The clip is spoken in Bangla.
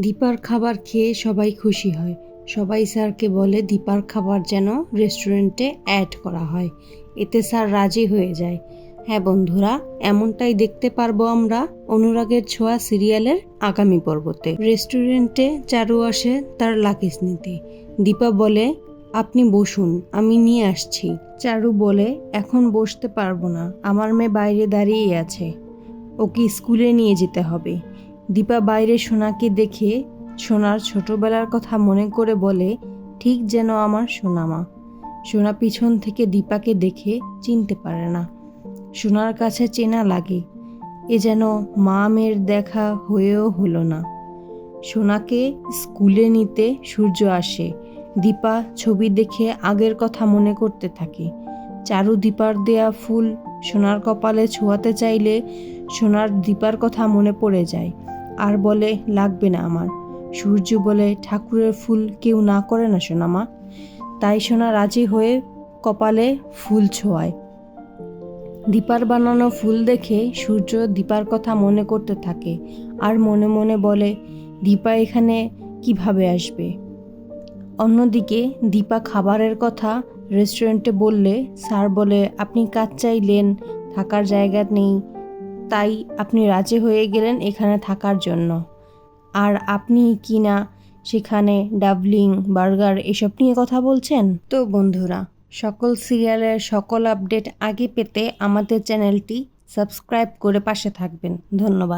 দীপার খাবার খেয়ে সবাই খুশি হয়। সবাই স্যারকে বলে দীপার খাবার যেন রেস্টুরেন্টে অ্যাড করা হয়। এতে স্যার রাজি হয়ে যায়। হ্যাঁ বন্ধুরা, এমনটাই দেখতে পারব আমরা অনুরাগের ছোঁয়া সিরিয়ালের আগামী পর্বতে। রেস্টুরেন্টে চারু আসে তার লাকিস নিতে। দীপা বলে, আপনি বসুন, আমি নিয়ে আসছি। চারু বলে, এখন বসতে পারব না, আমার মেয়ে বাইরে দাঁড়িয়ে আছে। ওকে স্কুলে নিয়ে যেতে হবে। দীপা বাইরে সোনাকে দেখে সোনার ছোটবেলার কথা মনে করে বলে, ঠিক যেন আমার সোনামা। সোনা পিছন থেকে দীপাকে দেখে চিনতে পারে না। সোনার কাছে চেনা লাগে, এ যেন মা মেয়ের দেখা হয়েও হলো না। সোনাকে স্কুলে নিতে সূর্য আসে, দীপা ছবি দেখে আগের কথা মনে করতে থাকে। চারু দীপার দেয়া ফুল সোনার কপালে ছোঁয়াতে চাইলে সোনার দীপার কথা মনে পড়ে যায়। আর বলে, লাগবে না আমার। সূর্য বলে, ঠাকুরের ফুল কেউ না করে না সোনামা তাই সোনা রাজি হয়ে কপালে ফুল ছোঁয়ায়। দীপার বানানো ফুল দেখে সূর্য দীপার কথা মনে করতে থাকে আর মনে মনে বলে, দীপা এখানে কীভাবে আসবে অন্যদিকে দীপা খাবারের কথা রেস্টুরেন্টে বললে, স্যার বলে, আপনি কাজ চাইলেন, থাকার জায়গা নেই তাই আপনি রাজি হয়ে গেলেন এখানে থাকার জন্য। আর আপনি কি না সেখানে ডাবলিং, বার্গার এসব নিয়ে কথা বলছেন? তো বন্ধুরা, সকল সিরিয়ালের সকল আপডেট আগে পেতে আমাদের চ্যানেলটি সাবস্ক্রাইব করে পাশে থাকবেন। ধন্যবাদ।